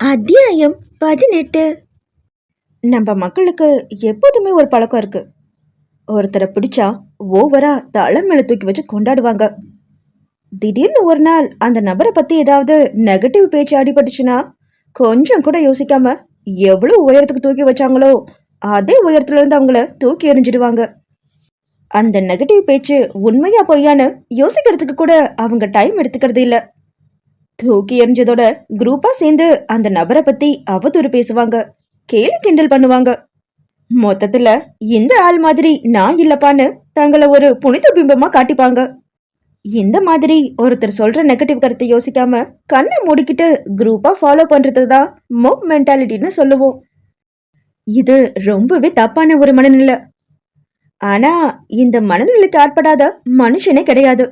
அத்தியாயம் பதினெட்டு. நம்ம மக்களுக்கு எப்போதுமே ஒரு பழக்கம் இருக்கு. ஒருத்தரை பிடிச்சா ஓவரா தலை மேல தூக்கி வச்சு கொண்டாடுவாங்க. திடீர்னு ஒரு நாள் அந்த நபரை பத்தி ஏதாவது நெகட்டிவ் பேச்சு அடிபட்டுச்சுன்னா கொஞ்சம் கூட யோசிக்காம எவ்வளவு உயரத்துக்கு தூக்கி வச்சாங்களோ அதே உயரத்துல இருந்து அவங்கள தூக்கி எறிஞ்சிடுவாங்க. அந்த நெகட்டிவ் பேச்சு உண்மையா பொய்யான்னு யோசிக்கிறதுக்கு கூட அவங்க டைம் எடுத்துக்கிறது இல்லை. தூக்கி எறிஞ்சதோட குரூப்பா சேர்ந்து அந்த நபரை பத்தி அவதூறு பேசுவாங்க. கேலி கிண்டல் பண்ணுவாங்க. மொத்தத்துல இந்த ஆள் மாதிரி நான் இல்லப்பான்னு தங்களை ஒரு புனித பிம்பமா காட்டிப்பாங்க. இந்த மாதிரி ஒருத்தர் சொல்ற நெகட்டிவ் கருத்தை யோசிக்காம கண்ணை மூடிக்கிட்டு குரூப்பா ஃபாலோ பண்றது தான் மோப் மென்டாலிட்டின்னு சொல்லுவோம். இது ரொம்பவே தப்பான ஒரு மனநிலை. ஆனா இந்த மனநிலைக்கு ஆட்படாத மனுஷனே கிடையாது.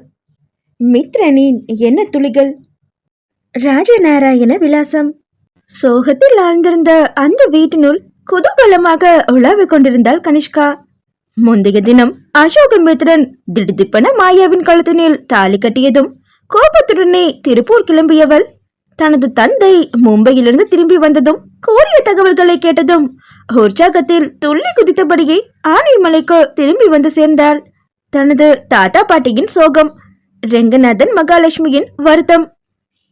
மித்ரனின் என்ன துளிகள் ராஜநாராயண விலாசம். சோகத்தில் ஆழ்ந்திருந்த அந்த வீட்டினுள் குதூகலமாக உலாவிக் கொண்டிருந்தாள் கனிஷ்கா. முந்தைய தினம் அசோகமித்ரன் திடுதிப்பன மாயாவின் கழுத்தினில் தாலி கட்டியதும் கோபத்துடனே திருப்பூர் கிளம்பியவள். தனது தந்தை மும்பையிலிருந்து திரும்பி வந்ததும் கூறிய தகவல்களை கேட்டதும் உற்சாகத்தில் துள்ளி குதித்தபடியே ஆனைமலைக்கு திரும்பி வந்து சேர்ந்தாள். தனது தாத்தா பாட்டியின் சோகம் ரெங்கநாதன் மகாலட்சுமியின் வருத்தம்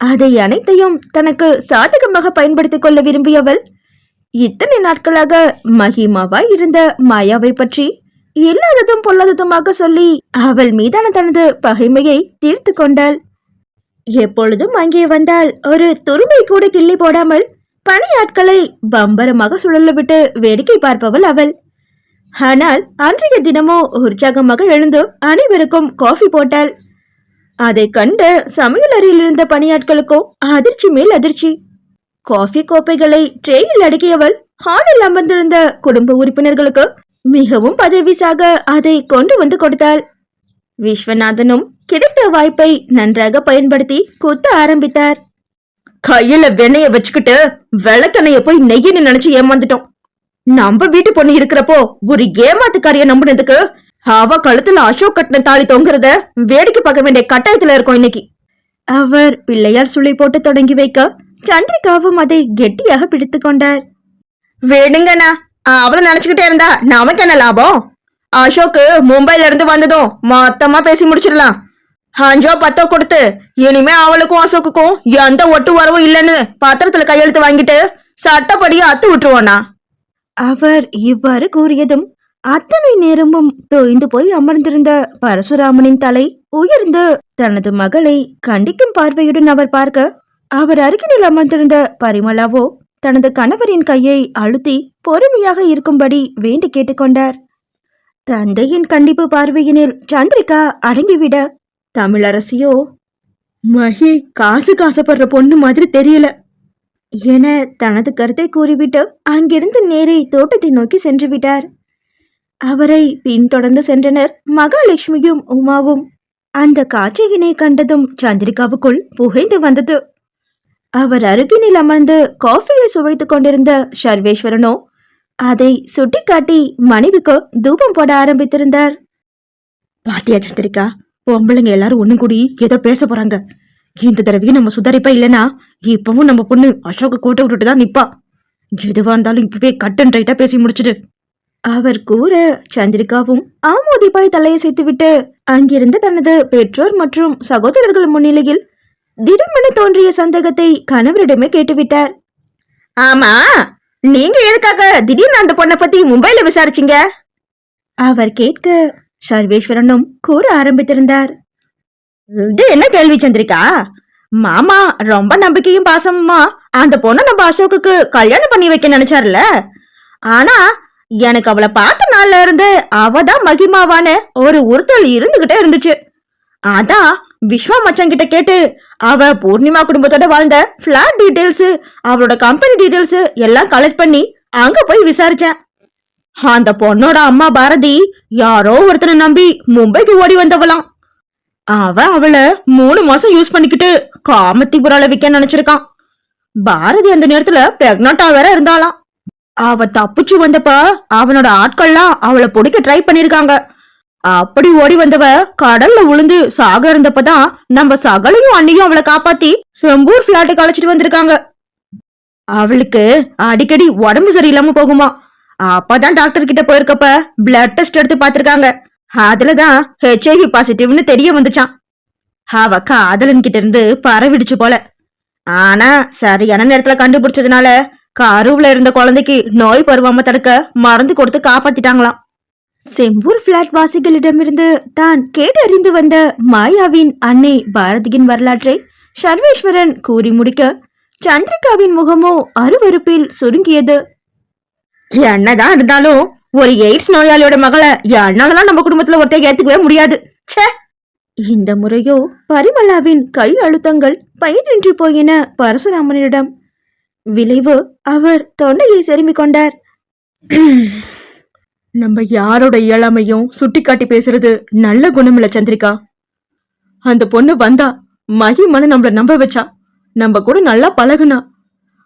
அதை அனைத்தையும் தனக்கு சாதகமாக பயன்படுத்திக் கொள்ள விரும்பியவள். இத்தனை நாட்களாக மகிமாவாய் இருந்த மாயாவை பற்றி இல்லாததும் பொல்லாததுமாக சொல்லி அவள் மீதான தனது பகைமையை தீர்த்து கொண்டாள். எப்பொழுதும் அங்கே வந்தால் ஒரு துரும்பை கூட கிள்ளி போடாமல் பணியாட்களை பம்பரமாக சுழல விட்டு வேடிக்கை பார்ப்பவள் அவள். ஆனால் அன்றைய தினமோ உற்சாகமாக எழுந்து அனைவருக்கும் காஃபி போட்டாள். அதை கண்ட சமையல் அறையில் இருந்த பணியாட்களுக்கோ அதிர்ச்சி மேல் அதிர்ச்சி. காஃபி கோப்பைகளை ட்ரேயில் அடுக்கியவள் ஹாலில் அமர்ந்திருந்த குடும்ப உறுப்பினர்களுக்கு மிகவும் பதவிசாக அதை கொண்டு வந்து கொடுத்தாள். விஸ்வநாதனும் கிடைத்த வாய்ப்பை நன்றாக பயன்படுத்தி குத்த ஆரம்பித்தார். கையில வெண்ணைய வச்சுக்கிட்டு விளக்கெண்ணைய போய் நெய்யன்னு நினைச்சு ஏமாந்துட்டோம். நம்ம வீட்டு பொண்ணு இருக்கிறப்போ ஒரு ஏமாத்துக்காரிய நம்பினதுக்கு அவ கழுத்துல அசோக் கட்டின தாலி தொங்குறத வேடிக்கை பார்க்க வேண்டிய கட்டாயத்துல இருக்கோம் இன்னைக்கு. அவர் பிள்ளையார் சுளை போட்டு தொடங்கி வைக்க சந்திரிகாவும் அதை கெட்டியாக பிடித்து கொண்டார். வேணுங்கண்ணா. அவள நினைச்சுக்கிட்டே இருந்தா நமக்கு என்ன லாபம்? அசோக்கு மும்பைல இருந்து வந்ததும் மொத்தமா பேசி முடிச்சிடலாம். அஞ்சோ பத்தோ கொடுத்து இனிமே அவளுக்கும் அசோக்குக்கும் எந்த ஒட்டு வரவும் இல்லைன்னு பத்திரத்துல கையெழுத்து வாங்கிட்டு சட்டப்படி அத்து விட்டுருவோண்ணா. அவர் இவ்வாறு கூறியதும் அத்தனை நேரமும் தோய்ந்து போய் அமர்ந்திருந்த பரசுராமனின் தலை உயர்ந்து தனது மகளை கண்டிக்கும் பார்வையுடன் அவர் பார்க்க அவர் அருகினில் அமர்ந்திருந்த பரிமளாவோ தனது கணவரின் கையை அழுத்தி பொறுமையாக இருக்கும்படி வேண்டி கேட்டுக்கொண்டார் தந்தையின் கண்டிப்பு பார்வையினில் சந்திரிகா அடங்கிவிட தமிழரசியோ மகி காசு காசப்படுற பொண்ணு மாதிரி தெரியல என தனது கருத்தை கூறிவிட்டு அங்கிருந்து நேரே தோட்டத்தை நோக்கி சென்று விட்டார். அவரை பின்தொடர்ந்து சென்றனர் மகாலட்சுமியும் உமாவும். அந்த காட்சியினை கண்டதும் சந்திரிகாவுக்குள் புகைந்து வந்தது. அவர் அருகினில் அமர்ந்து காஃபியை சுவைத்துக் கொண்டிருந்த சர்வேஸ்வரனோ அதை சுட்டிக்காட்டி மனைவிக்கு தூபம் போட ஆரம்பித்திருந்தார். பாத்தியா சந்திரிகா பொம்பளைங்க எல்லாரும் ஒண்ணு கூடி ஏதோ பேச போறாங்க. இந்த தடவையும் நம்ம சுதாரிப்பா இல்லனா இப்பவும் நம்ம பொண்ணு அசோக கோட்டை விட்டுட்டு தான் நிப்பா. எதுவா இருந்தாலும் இப்பவே கட் அண்ட் ரைட்டா பேசி முடிச்சிடு. அவர் கூற சந்திரிகாவும் ஆமோதிப்பாய் தலையை விட்டு அங்கிருந்த தனது பெற்றோர் மற்றும் சகோதரர்கள் முன்னிலையில் திடமென தோன்றிய சந்தேகத்தை கணவரிடமே கேட்டுவிட்டார். ஆமா நீங்க எதுக்காக திடீர்னு அந்த பொண்ணை பத்தி மும்பைல விசாரிச்சீங்க? அவர் கேட்க சர்வேஸ்வரனும் கூற ஆரம்பித்திருந்தார். இது என்ன கேள்வி சந்திரிகா? மாமா ரொம்ப நம்பிக்கையும் பாசமுமா? அந்த பொண்ணை நம்ம அசோக்குக்கு கல்யாணம் பண்ணி வைக்க நினைச்சாருல ஆனா எனக்கு அவளை பார்த்த நாள்ல இருந்து அவ தான் மகிமாவான ஒரு உறுத்தல் இருந்துகிட்டே இருந்துச்சு. அதான் விஸ்வா மச்சான் கிட்ட கேட்டு அவ பூர்ணிமா குடும்பத்தோட வாழ்ந்த பிளாட் டீடைல்ஸ் அவளோட கம்பெனி டீடைல்ஸ் எல்லாம் கலெக்ட் பண்ணி அங்க போய் விசாரிச்சேன். அந்த பொண்ணோட அம்மா பாரதி யாரோ ஒருத்தனை நம்பி மும்பைக்கு ஓடி வந்தவளாம். அவ அவளை மூணு மாசம் யூஸ் பண்ணிக்கிட்டு காமத்திபுரால விற்க நினைச்சிருக்கான். பாரதி அந்த நேரத்துல பிரெக்னண்டா வேற இருந்தாளாம். அவ தப்பிச்சு வந்தப்ப அவனோட ஆட்கள்லாம் அவளை பிடிக்க ட்ரை பண்ணிருக்காங்க. அப்படி ஓடி வந்தவ கடல்ல விழுந்து சாக இருந்தப்பதான் நம்ம சகலையும் அண்ணியும் அவளை காப்பாத்தி செம்பூர் பிளாட்டுக்கு அழைச்சிட்டு வந்திருக்காங்க. அவளுக்கு அடிக்கடி உடம்பு சரியில்லாம போகுமா. அப்பதான் டாக்டர் கிட்ட போயிருக்கப்ப பிளட் டெஸ்ட் எடுத்து பாத்திருக்காங்க அதுலதான் ஹெச்ஐவி பாசிட்டிவ்னு தெரிய வந்துச்சான் அவ காதலன் கிட்ட இருந்து பரவிடுச்சு போல. ஆனா சரியான நேரத்துல கண்டுபிடிச்சதுனால கருவுல இருந்த குழந்தைக்கு நோய் பருவாம தடுக்க மருந்து கொடுத்து காப்பாத்திட்டாங்களாம். செம்பூர் பிளாட் வாசிகளிடமிருந்து தான் கேட்டறிந்து வந்த மாயாவின் அன்னை பாரதியின் வரலாற்றை சர்வேஸ்வரன் கூறி முடிக்க சந்திரிகாவின் முகமோ அருவருப்பில் சுருங்கியது. என்னதான் இருந்தாலும் ஒரு எய்ட்ஸ் நோயாளியோட மகளை என்னாலதான் நம்ம குடும்பத்துல ஒருத்தர் ஏத்துக்கவே முடியாது. ச்சே! இந்த முறையோ பரிமலாவின் கை அழுத்தங்கள் பயனின்றி போயின பரசுராமனிடம் விளைவு அவர் தொண்டையை செருமிக் கொண்டார். நம்ம யாரோட இயலாமையும் சுட்டிக்காட்டி பேசுறது நல்ல குணமில்ல சந்திரிகா. அந்த பொண்ணு வந்தா மகிமனு நம்மள நம்ப வச்சா. நம்ம கூட நல்லா பழகுனா.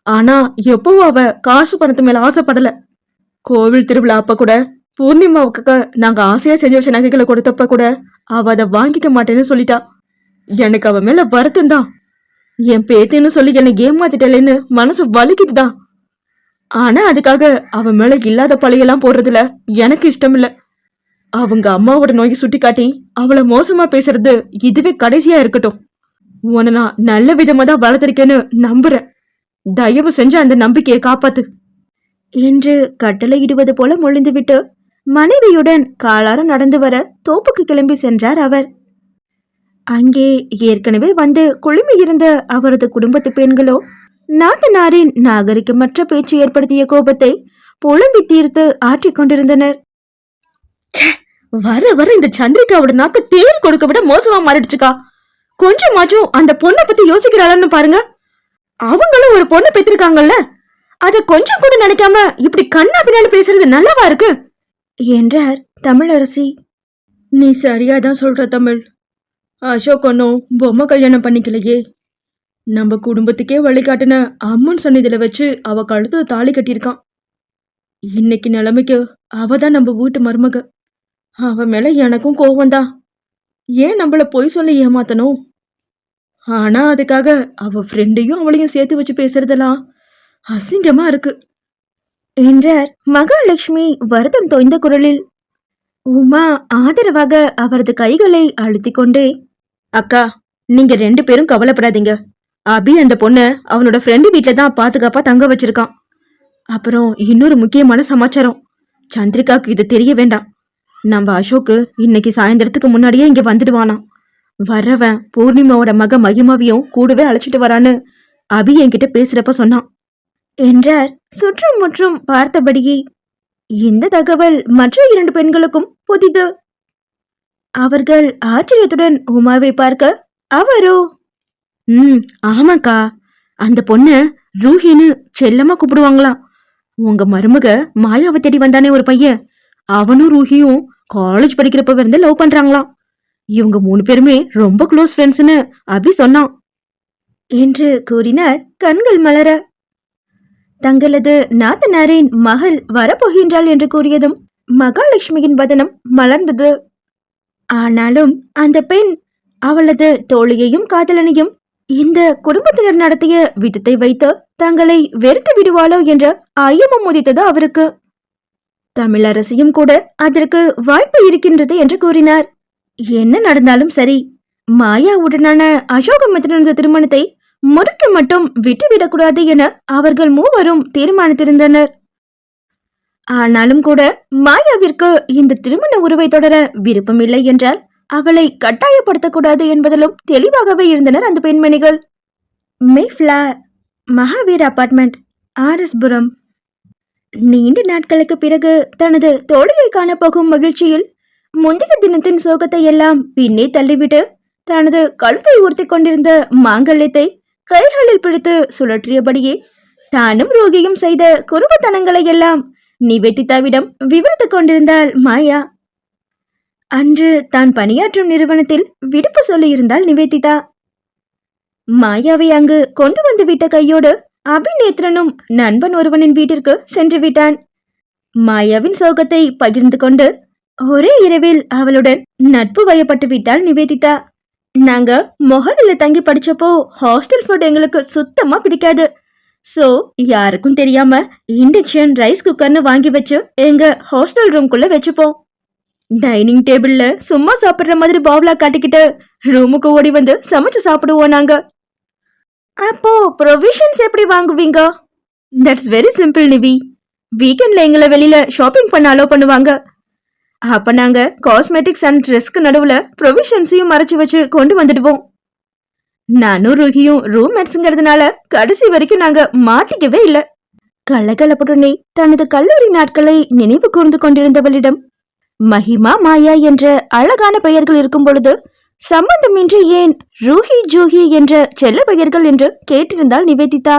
ஆனா எப்பவும் அவ காசு பணத்து மேல ஆசைப்படல. கோவில் திருவிழா அப்ப கூட பூர்ணிமாவுக்கு நாங்க ஆசையா செஞ்சு வச்ச நகைகளை கொடுத்தப்ப கூட அவ அதை வாங்கிக்க மாட்டேன்னு சொல்லிட்டா. எனக்கு அவ மேல வருத்தம் தான். என் பேத்தின்னு சொல்லி என்னை ஏமாத்திட்டலேன்னு மனசு வலிக்குதுதான் ஆனா அதுக்காக அவன் மேல இல்லாத பழையெல்லாம் போடுறதுல எனக்கு இஷ்டம் இல்ல அவங்க அம்மாவோட நோயை சுட்டி காட்டி அவளை மோசமா பேசுறது இதுவே கடைசியா இருக்கட்டும். உன நான் நல்ல விதமா தான் வளர்த்திருக்கேன்னு நம்புறேன். தயவு செஞ்சு அந்த நம்பிக்கையை காப்பாத்து. என்று கட்டளையிடுவது போல மொழிந்துவிட்டு மனைவியுடன் காலார நடந்து வர தோப்புக்கு கிளம்பி சென்றார் அவர். அங்கே ஏற்கனவே வந்து குழுமியிருந்த அவரது குடும்பத்து பெண்களோ நாத்தனாரின் நாகரிகமற்ற பேச்சு ஏற்படுத்திய கோபத்தை புலம்பி தீர்த்து ஆற்றிக் கொண்டிருந்தனர். ச்சே, வர வர இந்த சந்திரிகாவோட நாக்கு தேள் கொடுக்க விட மோசமா மாறிடுச்சுக்கா. கொஞ்சமாச்சும் அந்த பொண்ணை பத்தி யோசிக்கிறாளான்னு பாருங்க. அவங்களும் ஒரு பொண்ணை பெற்றிருக்காங்கல்ல. அத கொஞ்சம் கூட நினைக்காம இப்படி கண்ணா பின்னாடி பேசுறது நல்லவா இருக்கு? என்றார் தமிழரசி. நீ சரியாதான் சொல்ற தமிழ். அசோக் ஒன்றும் பொம்மை கல்யாணம் பண்ணிக்கலையே. நம்ம குடும்பத்துக்கே வழிகாட்டின அம்மன் சந்நிதியில வச்சு அவ கழுத்துல தாலி கட்டியிருக்கான். இன்னைக்கு நிலைமைக்கு அவ தான் நம்ம வீட்டு மருமக. அவ மேல எனக்கும் கோவம்தான். ஏன் நம்மள பொய் சொல்லி ஏமாத்தணும்? ஆனா அதுக்காக அவ ஃப்ரெண்டையும் அவளையும் சேர்த்து வச்சு பேசுறதெல்லாம் அசிங்கமா இருக்கு. என்றார் மகாலட்சுமி வருத்தம் தோய்ந்த குரலில். உமா ஆதரவாக அவரது கைகளை அழுத்திக் கொண்டே அக்கா நீங்க ரெண்டு பேரும் கவலைப்படாதீங்க. அபி அந்த பொண்ணு அவனோட ஃப்ரெண்டு வீட்டில தான் பாதுகாப்பா தங்க வச்சிருக்கான். அப்புறம் இன்னொரு முக்கியமான சமாச்சாரம். சந்திரிகாக்கு இது தெரிய வேண்டாம். நம்ம அசோக்கு இன்னைக்கு சாயந்தரத்துக்கு முன்னாடியே இங்க வந்துடுவானா. வர்றவன் பூர்ணிமாவோட மக மகிமாவையும் கூடவே அழைச்சிட்டு வரான்னு அபி என்கிட்ட பேசுறப்ப சொன்னான். என்றார். சுற்றும் முற்றும் பார்த்தபடியே இந்த தகவல் மற்ற இரண்டு பெண்களுக்கும் புதிது. அவர்கள் ஆச்சரியத்துடன் உமாவை பார்க்க அவரோ? ம் ஆமாக்கா. அந்த பொண்ணு ரூஹின்னு செல்லமா கூப்பிடுவாங்களாம். உங்க மருமக மாயாவை தேடி வந்தானே ஒரு பையன். அவனும் ரூஹியும் காலேஜ் படிக்கிறப்ப இருந்து லவ் பண்றாங்களாம். இவங்க மூணு பேருமே ரொம்ப க்ளோஸ் ஃப்ரெண்ட்ஸ்னு அபி சொன்னான். என்று கூறினார் கண்கள் மலர. தங்களது நாத்தனாரின் மகள் வரப்போகின்றாள் என்று கூறியதும் மகாலட்சுமியின் வதனம் மலர்ந்தது. ஆனாலும் அந்த பெண் அவளது தோழியையும் காதலனையும் இந்த குடும்பத்தினர் நடத்திய விதத்தை வைத்து தங்களை வெறுத்து விடுவாளோ என்ற ஐயமும் உதித்தது அவருக்கு. தமிழரசியும் கூட அதற்கு வாய்ப்பு இருக்கின்றது என்று கூறினார். என்ன நடந்தாலும் சரி மாயாவுடனான அசோகமித்திரனது திருமணத்தை முறுக்க மட்டும் விட்டுவிடக்கூடாது என அவர்கள் மூவரும் தீர்மானித்திருந்தனர். ஆனாலும் கூட மாயாவிற்கு இந்த திருமண உறவை தொடர விருப்பமில்லை என்றால் அவளை கட்டாயப்படுத்தக்கூடாது என்பதிலும் தெளிவாகவே இருந்தனர் அந்த பெண்மணிகள். Mayflower Mahaveer apartment R S Puram. நீண்ட நாட்களுக்கு பிறகு தனது தோழியை காணப்போகும் மகிழ்ச்சியில் முந்தைய தினத்தின் சோகத்தை எல்லாம் பின்னே தள்ளிவிட்டு தனது கழுத்தை உறுத்தி கொண்டிருந்த மாங்கல்யத்தை கைகளில் பிடித்து சுழற்றியபடியே தானும் ரோகியும் செய்த குறும்புத்தனங்களை எல்லாம் நிவேதிதாவிடம் விவரித்துக் கொண்டிருந்தாள் மாயா. அன்று தான் பணியாற்றும் நிறுவனத்தில் விடுப்பு சொல்லியிருந்தாள் நிவேதிதா. மாயாவை அங்கு கொண்டு வந்து விட்ட கையோடு அபிநேத்ரனும் நண்பன் ஒருவனின் வீட்டிற்கு சென்று விட்டான். மாயாவின் சோகத்தை பகிர்ந்து கொண்டு ஒரே இரவில் அவளுடன் நட்பு வயப்பட்டு விட்டாள் நிவேதிதா. நாங்க மொஹலில தங்கி படிச்சப்போ ஹாஸ்டல் ஃபுட் எங்களுக்கு சுத்தமா பிடிக்காது. சோ யாருக்கும் தெரியாம இண்டக்ஷன் ரைஸ் குக்கர்னு வாங்கி வச்சு எங்க ஹாஸ்டல் ரூம்குள்ள வச்சுப்போம். டைனிங் டேபிள்ல சும்மா சாப்பிடுற மாதிரி பாவ்லா காட்டிக்கிட்டு ரூமுக்கு ஓடி வந்து சமைச்சு சாப்பிடுவோம் நாங்க. அப்போ ப்ரொவிஷன்ஸ் எப்படி வாங்குவீங்க? தட்ஸ் வெரி சிம்பிள் நிவி வீக்கெண்ட்ல எங்களை வெளியில ஷாப்பிங் பண்ண அலோ பண்ணுவாங்க. அப்ப நாங்க காஸ்மெட்டிக்ஸ் அண்ட் ட்ரெஸ்க்கு நடுவுல ப்ரொவிஷன்ஸையும் மறைச்சு வச்சு கொண்டு வந்துடுவோம். நானும் ருகியும் ரூம்மேட்ஸுங்கிறதுனால கடைசி வரைக்கும் நாங்க மாட்டிக்கவே இல்ல. கலகலப்புடனே தனது கல்லூரி நாட்களை நினைவு கூர்ந்து கொண்டிருந்தவளிடம் மஹிமா மாயா என்ற அழகான பெயர்கள் இருக்கும் பொழுது சம்பந்தமின்றி ஏன் ரூஹி ஜூஹி என்ற செல்ல பெயர்கள் என்று கேட்டிருந்தால் நிவேதிதா.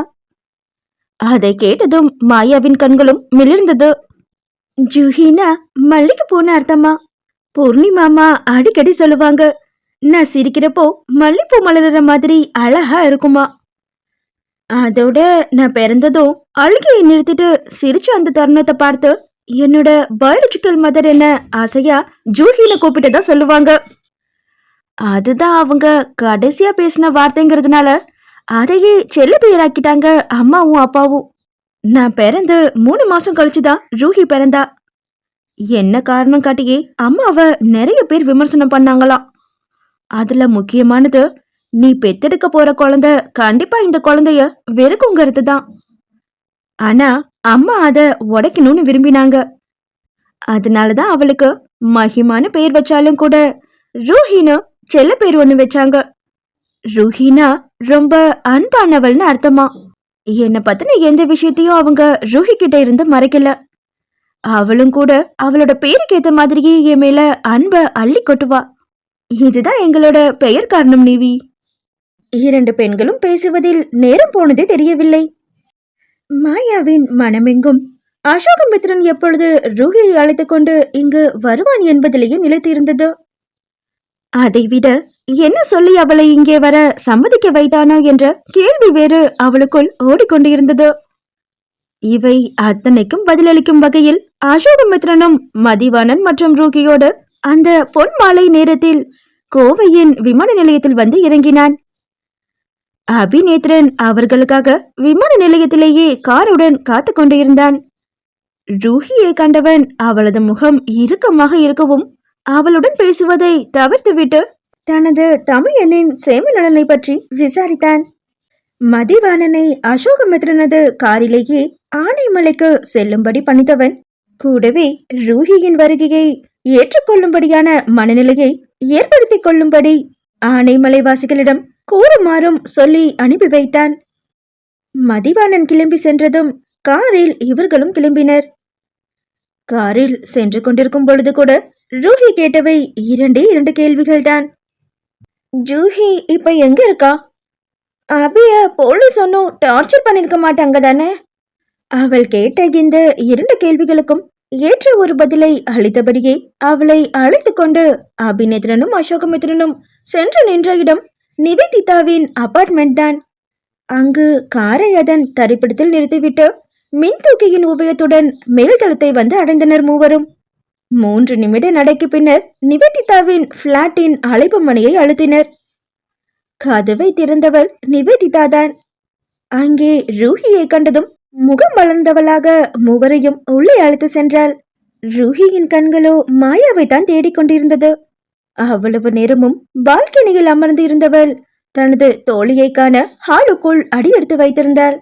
அதை கேட்டதும் மாயாவின் கண்களும் மிளிர்ந்தது. ஜூஹினா மல்லிகை பூன்னு அர்த்தமா? பூர்ணிமாமா அடிக்கடி சொல்லுவாங்க நான் சிரிக்கிறப்போ மல்லிப்பூ மலர்ற மாதிரி அழகா இருக்குமா? அதோட நான் பிறந்ததும் அழுகையை நிறுத்திட்டு சிரிச்ச அந்த தருணத்தை பார்த்து என்னோட பயாலஜிக்கல் மதர் என்ன ஆசையா ஜூஹின்னு கூப்பிட்டதா சொல்லுவாங்க. அதுதான் அவங்க கடைசியா பேசின வார்த்தைங்கிறதுனால அதையே செல்ல பெயராக்கிட்டாங்க அம்மாவும் அப்பாவும். நான் பிறந்து மூணு மாசம் கழிச்சுதான் ரூஹி பிறந்தா. என்ன காரணம் காட்டியே அம்மாவை நிறைய பேர் விமர்சனம் பண்ணாங்களாம். அதுல முக்கியமானது நீ பெத்தெடுக்க போற குழந்தை கண்டிப்பா இந்த குழந்தைய வெறுக்குங்கிறது தான். ஆனா அம்மா அத உடைக்கணும்னு விரும்பினாங்க. அதனாலதான் அவளுக்கு மகிமான பேர் வச்சாலும் கூட ரூஹினு செல்ல பேர் ஒண்ணு வச்சாங்க. ரூஹினா ரொம்ப அன்பானவள்னு அர்த்தமா? என்னை பத்தின எந்த விஷயத்தையும் அவங்க ரூஹி கிட்ட இருந்து மறைக்கல. அவளும் கூட அவளோட பேருக்கு ஏத்த மாதிரியே என் மேல அன்ப அள்ளி கொட்டுவா. இதுதான் எங்களோட பெயர் காரணம் நீவி. இரண்டு பெண்களும் பேசுவதில் நேரம் போனதே தெரியவில்லை. மாயாவின் மனமெங்கும் அசோகமித்ரன் எப்பொழுது ரூஹியை அழைத்துக் கொண்டு இங்கு வருவான் என்பதிலேயே நிலைத்திருந்தது. அதைவிட என்ன சொல்லி அவளை இங்கே வர சம்மதிக்க வைத்தானோ என்ற கேள்வி வேறு அவளுக்குள் ஓடிக்கொண்டிருந்தது. இவை அத்தனைக்கும் பதிலளிக்கும் வகையில் அசோகமித்ரனும் மதிவாணன் மற்றும் ரூகியோடு அந்த பொன் மாலை நேரத்தில் கோவையின் விமான நிலையத்தில் வந்து இறங்கினான். அபிநேத்ரன் அவர்களுக்காக விமான நிலையத்திலேயே காருடன் காத்து கொண்டிருந்தான். ரூஹியை கண்டவன் அவளது முகம் இறுக்கமாக இருக்கவும் அவளுடன் பேசுவதை தவிர்த்துவிட்டு தனது தமிழனின் சேம நலனை பற்றி விசாரித்தான். மதிவாணனை அசோகமித்ரனது காரிலேயே ஆனைமலைக்கு செல்லும்படி பணித்தவன் கூடவே ரூஹியின் வருகையை ஏற்றுக்கொள்ளும்படியான மனநிலையை ஏற்படுத்திக் கொள்ளும்படி ஆனைமலைவாசிகளிடம் கூறுமாறும் சொல்லி அனுப்பி வைத்தான். மதிவாணன் கிளம்பி சென்றதும் காரில் இவர்களும் கிளம்பினர். காரில் சென்று கொண்டிருக்கும் பொழுது கூட ரூஹி கேட்டவை இரண்டே இரண்டு கேள்விகள்தான். ஜூஹி இப்ப எங்க இருக்கா? அபிய போலீஸ் ஒன்னும் டார்ச்சர் பண்ணிருக்க மாட்டாங்க தானே? அவள் கேட்ட இந்த இரண்டு கேள்விகளுக்கும் ஏற்ற ஒரு பதிலை அளித்தபடியே அவளை அழைத்து கொண்டு அபிநேத்ரனும் அசோகமித்ரனும் சென்று நின்ற இடம் நிவேதிதாவின் அபார்ட்மெண்ட் தான். அங்கு காரை அதன் தரிப்பிடத்தில் நிறுத்திவிட்டு மின்தூக்கியின் உபயத்துடன் மேல்தளத்தை வந்து அடைந்தனர் மூவரும். மூன்று நிமிட நடைக்கு பின்னர் நிவேதிதாவின் பிளாட்டின் அழைப்பு மணியை அழுத்தினர். கதவை திறந்தவள் நிவேதிதாதான் அங்கே ரூஹியை கண்டதும் முகம் வளர்ந்தவளாக மூவரையும் உள்ளே அழைத்து சென்றாள். ரூஹியின் கண்களோ மாயாவை தான் தேடிக்கொண்டிருந்தது அவ்வளவு நேரமும் பால்கனியில் அமர்ந்து இருந்தவள் தனது தோழியை காண ஹாலுக்குள் அடியெடுத்து வைத்திருந்தாள்.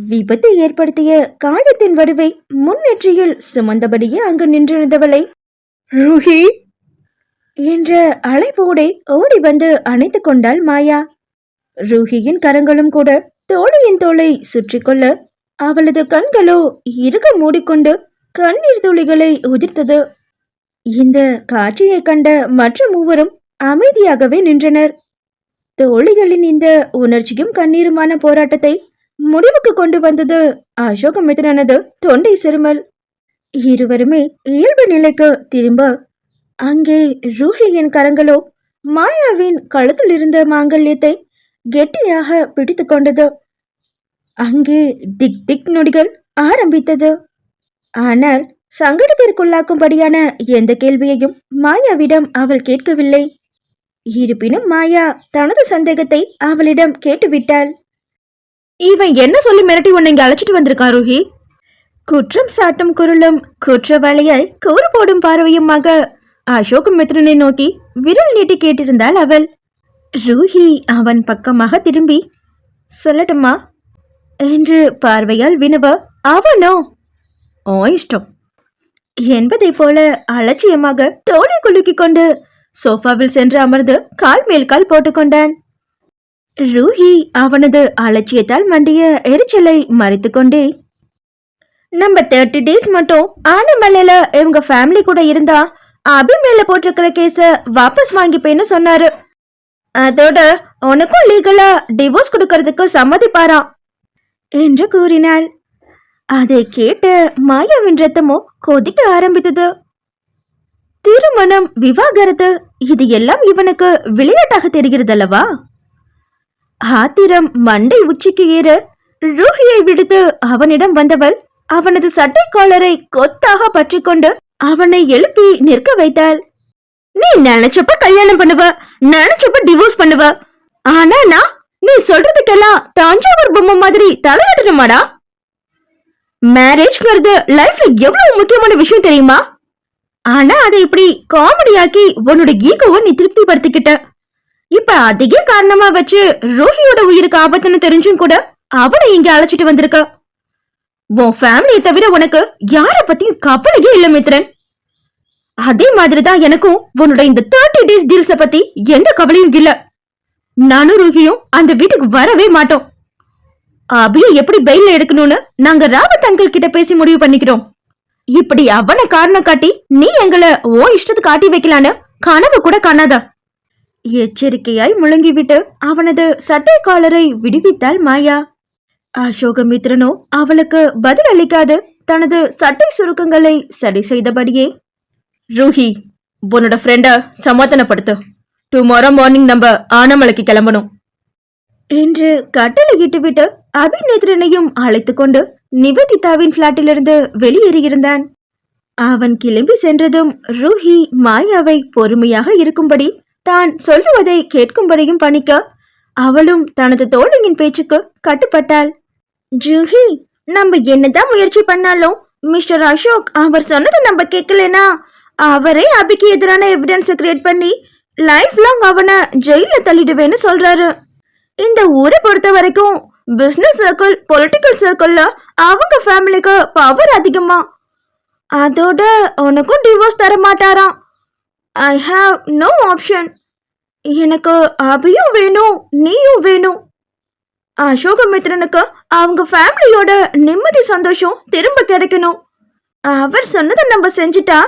விபத்தை ஏற்படுத்திய காயத்தின் வடுவை முன்னெற்றியில் சுமந்தபடியே அங்கு நின்றிருந்தவளை ரூஹி! என்ற அழைப்போடே ஓடி வந்து அணைத்து கொண்டாள் மாயா. ரூஹியின் கரங்களும் கூட தோழியின் தோளை சுற்றி கொள்ள அவளது கண்களோ இறுக மூடிக்கொண்டு கண்ணீர் துளிகளை உதிர்த்தது. இந்த காட்சியை கண்ட மற்ற மூவரும் அமைதியாகவே நின்றனர். தோழிகளின் இந்த உணர்ச்சியும் கண்ணீருமான போராட்டத்தை முடிவுக்கு கொண்டு வந்தது அசோகமித்ரனது தொண்டை சிறுமல் இருவருமே இயல்பு நிலைக்கு திரும்ப அங்கே ரூஹியின் கரங்களோ மாயாவின் கழுத்தில் இருந்த மாங்கல்யத்தை கெட்டியாக பிடித்து கொண்டது. அங்கே திக் திக் நொடிகள் ஆரம்பித்தது. ஆனால் சங்கடத்திற்குள்ளாக்கும்படியான எந்த கேள்வியையும் மாயாவிடம் அவள் கேட்கவில்லை. இருப்பினும் மாயா தனது சந்தேகத்தை அவளிடம் கேட்டுவிட்டாள். இவன் என்ன சொல்லி மிரட்டி உன்னை இங்க அழைச்சிட்டு வந்திருக்கான் ருஹி? குற்றம் சாட்டும் குரலும் குற்றவாளியாய் கூறு போடும் பார்வையுமாக அசோக் மித்ரனை நோக்கி விரல் நீட்டி கேட்டிருந்தாள் அவள். ரூஹி அவன் பக்கமாக திரும்பி சொல்லட்டுமா என்று பார்வையால் வினவ அவனோ? ஓ இஷ்டம். என்பதைப் போல அலட்சியமாக தோலை குலுக்கிக் கொண்டு சோஃபாவில் சென்று அமர்ந்து கால் மேல் கால் போட்டுக்கொண்டான் ரூஹி அவனது அலட்சியத்தால் மண்டிய எரிச்சலை மறைத்து கொண்டே நம்ம தேர்ட்டி டேஸ் மட்டும் ஆனமலையில இவங்க ஃபேமிலி கூட இருந்தா அபி மேல போட்டிருக்கிற கேஸ வாபஸ் வாங்கிப்பேன்னு சொன்னாரு. அதோட உனக்கும் லீகலா டிவோர்ஸ் கொடுக்கறதுக்கு சம்மதிப்பாராம். என்று கூறினாள். அதை கேட்டு மாயாவின் ரத்தமோ கொதிக்க ஆரம்பித்தது. திருமணம் விவாகரத்து இது எல்லாம் இவனுக்கு விளையாட்டாக தெரிகிறதல்லவா? ஆத்திரம் மண்டை உச்சிக்கு ஏற ரூஹியை விடுத்து அவனிடம் வந்தவள் அவனது சட்டை காலரை கொத்தாக பற்றிக்கொண்டு அவனை எழுப்பி நிற்க வைத்தாள். நீ நினைச்சப்ப கல்யாணம் பண்ணுவ நினைச்சப்ப டிவோர்ஸ் பண்ணுவ. ஆனா நான் நீ சொல்றதுக்கெல்லாம் தஞ்சாவூர் பொம்மை மாதிரி தலையாடணுமாடா? மேரேஜ்ங்கிறது லைஃப்ல எவ்வளவு முக்கியமான விஷயம் தெரியுமா? ஆனா அதை இப்படி காமெடியாக்கி உன்னோட ஈகோவை நீ திருப்திப்படுத்திக்கிட்ட. இப்ப அதிக காரணமா வச்சு ரோஹியோட உயிருக்கு ஆபத்துன்னு தெரிஞ்சும் கூட அவளை இங்க அழைச்சிட்டு வந்திருக்க. உன் ஃபேமிலியை தவிர உனக்கு யார பத்தியும் கவலையே இல்ல மித்ரன். அதே மாதிரிதான் எனக்கும் உன்னோட இந்த தேர்ட்டி டேஸ் டீல்ஸ பத்தி எந்த கவலையும் இல்லை. நானும் ருகியும் அந்த வீட்டுக்கு வரவே மாட்டோம். அபிய எப்படி பெயில எடுக்கணும்னு நாங்க ராவத் அங்கிள் கிட்ட பேசி முடிவு பண்ணிக்கிறோம். இப்படி அவனை காரணம் காட்டி நீ எங்களை ஓ இஷ்டத்துக்கு காட்டி வைக்கலான்னு கனவு கூட காணாதா. எச்சரிக்கையாய் முழங்கிவிட்டு அவனது சட்டை காலரை விடுவித்தாள் மாயா. அசோகமித்ரனோ அவளுக்கு பதில் அளிக்காது தனது சட்டை சுருக்கங்களை சரி செய்தபடியே ரூஹி உன்னோட ஃப்ரெண்ட சமாதானப்படுத்து. டுமாரோ மார்னிங் நம்ம ஆனமலைக்கு கிளம்பணும். என்று கட்டளையிட்டுவிட்டு அபிநேத்ரனையும் அழைத்துக் கொண்டு நிவேதிதாவின் பிளாட்டிலிருந்து வெளியேறியிருந்தான். அவன் கிளம்பி சென்றதும் ரூஹி மாயாவை பொறுமையாக இருக்கும்படி தான் சொல்லுவதை கேட்கும்படியும் பணிக்க அவளும் தனது தோழியின் பேச்சுக்கு கட்டுப்பட்டாள். ஜூஹி நம்ம என்னதான் முயற்சி பண்ணாலும் மிஸ்டர் அசோக் அவர் சொன்னதை நம்ம கேட்கலனா அவரே அபிக்கு எதிரான எவிடன்ஸை கிரியேட் பண்ணி லைஃப் லாங் அவனை ஜெயில தள்ளிடுவேன்னு சொல்றாரு. இந்த ஊரை பொறுத்த வரைக்கும் பிசினஸ் சர்க்கிள் பொலிட்டிக்கல் சர்க்கிள்ல அவங்க ஃபேமிலிக்கு பவர் அதிகமா. அதோட உனக்கும் டிவோர்ஸ் தர மாட்டாராம் ஐ ஹாவ் நோ ஆப்ஷன் எனக்கு அபியும் வேணும் நீயும் வேணும். அசோகமித்ரனுக்கு அவங்க ஃபேமிலியோட நிம்மதி சந்தோஷம் திரும்ப கிடைக்கணும். அவர் சொன்னதை நம்ம செஞ்சுட்டா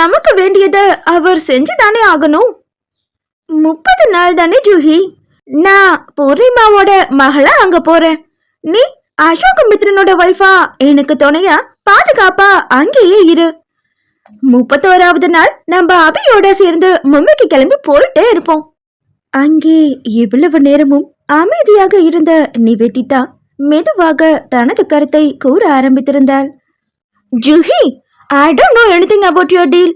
நமக்கு வேண்டியதை அவர் செஞ்சுதானே ஆகணும். முப்பது நாள் தானே ஜூஹி? நான் பூர்ணிமாவோட மகளா அங்க போறேன். நீ அசோக மித்ரனோட ஒய்ஃபா எனக்கு துணையா? பாதுகாப்பா? அங்கேயே இரு. முப்பத்தோராவது நாள் நம்ம அபியோட சேர்ந்து மும்பைக்கு கிளம்பி போயிட்டே இருப்போம். அங்கே இவ்வளவு நேரமும் அமைதியாக இருந்த நிவேதிதா மெதுவாக தனது கருத்தை கூற ஆரம்பித்திருந்தாள். Juhi I don't know anything about your deal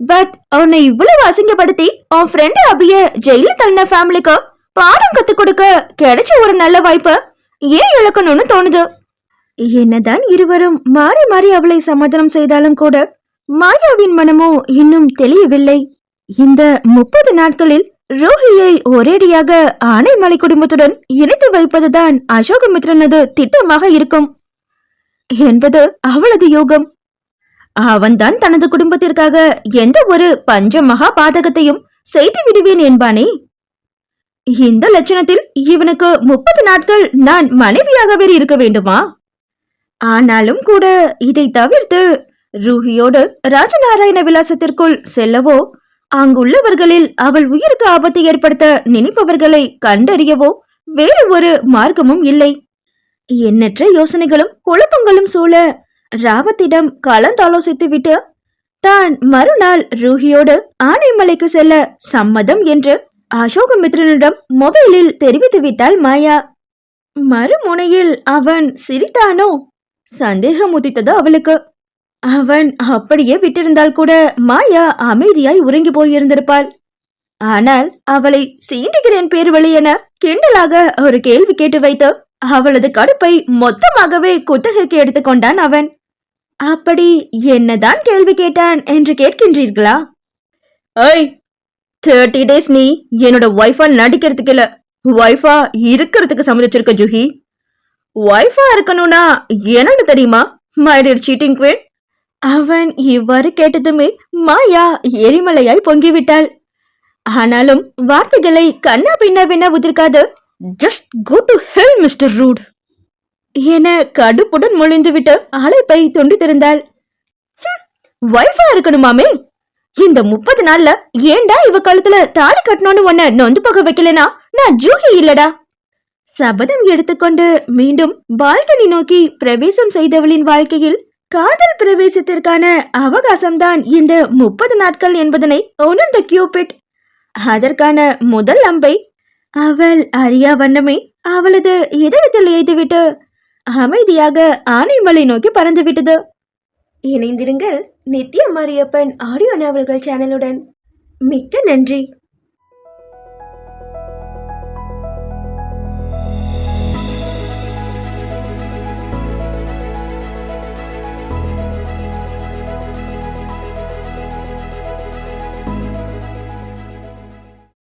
but அவனை இவ்வளவு அசிங்கப்படுத்தி அவன் ஃப்ரெண்டு அபிய ஜெயில தள்ளின ஃபேமிலிக்கு பாடம் கத்து கொடுக்க கிடைச்ச ஒரு நல்ல வாய்ப்பை ஏன் இழக்கணும்னு தோணுது. என்னதான் இருவரும் மாறி மாறி அவளை சமாதானம் செய்தாலும் கூட மாயாவின் மனமோ இன்னும் தெளியவில்லை. இந்த முப்பது நாட்களில் ரோஹியை ஒரேடியாக ஆனைமலை குடும்பத்துடன் இணைத்து வைப்பதுதான் அசோகமித்ரனது திட்டமாக இருக்கும். என்பது அவளது யோகம். அவன்தான் தனது குடும்பத்திற்காக எந்த ஒரு பஞ்ச மகா பாதகத்தையும் செய்து விடுவேன் என்பானே. இந்த லட்சணத்தில் இவனுக்கு முப்பது நாட்கள் நான் மனைவியாகவே இருக்க வேண்டுமா? ஆனாலும் கூட இதை தவிர்த்து ரூஹியோடு ராஜநாராயண விலாசத்திற்குள் செல்லவோ அங்குள்ளவர்களில் அவள் உயிருக்கு ஆபத்தை ஏற்படுத்த நினைப்பவர்களை கண்டறியவோ வேறு ஒரு மார்க்கமும் இல்லை. எண்ணற்ற யோசனைகளும் குழப்பங்களும் சூழ ராவத்திடம் கலந்தாலோசித்து விட்டு தான் மறுநாள் ரூஹியோடு ஆனைமலைக்கு செல்ல சம்மதம் என்று அசோகமித்ரனிடம் மொபைலில் தெரிவித்து விட்டாள் மாயா. மறுமுனையில் அவன் சிரித்தானோ? சந்தேகம் உதித்தது அவளுக்கு. அவன் அப்படியே விட்டிருந்தால் கூட மாயா அமைதியாய் உறங்கி போயிருந்திருப்பாள். ஆனால் அவளை சீண்டுகிறேன் பேர் வழி என கிண்டலாக ஒரு கேள்வி கேட்டு வைத்து அவளது கடுப்பை மொத்தமாகவே குத்தகைக்கு எடுத்துக்கொண்டான் அவன். அப்படி என்னதான் கேள்வி கேட்டான் என்று கேட்கின்றீர்களா? ஐய் தேர்ட்டி டேஸ் நீ என்னோட ஒய்ஃபா நடிக்கிறதுக்கு இல்ல. ஒய்ஃபா இருக்கிறதுக்கு சம்மதிச்சிருக்க ஜுஹி ஒய்ஃபா இருக்கணும்னா என்னன்னு தெரியுமா மைடியர் சீட்டிங் குவீன் அவன் இவ்வாறு கேட்டதுமே மாயா எரிமலையாய் பொங்கிவிட்டாள். ஆனாலும் வார்த்தைகளை கண்ணா பின்னா பின்னா உதிர்க்காது. Just go to hell mister Root என கடுப்புடன் முழிந்துவிட்டு அழைப்பை துண்டித்திருந்தாள். வைஃபா இருக்கணுமாமே இந்த முப்பது நாள்ல ஏன்டா இவ கழுத்துல தாலி கட்டணும்னு உன்னை நொந்து போக வைக்கலனா? நான் ஜூகி இல்லடா. சபதம் எடுத்துக்கொண்டு மீண்டும் பால்கனி நோக்கி பிரவேசம் செய்தவளின் வாழ்க்கையில் காதல் பிரவேசத்திற்கான அவகாசம்தான் இந்த முப்பது நாட்கள் என்பதனை உணர்ந்த கியூபிட் அதற்கான முதல் அம்பை அவள் அறியா வண்ணமே அவளது இதயத்தில் எய்துவிட்டு அமைதியாக ஆனைமலை நோக்கி பறந்து விட்டது. இணைந்திருங்கள் நித்ய மாரியப்பன் ஆடியோ நாவல்கள் சேனலுடன். மிக்க நன்றி.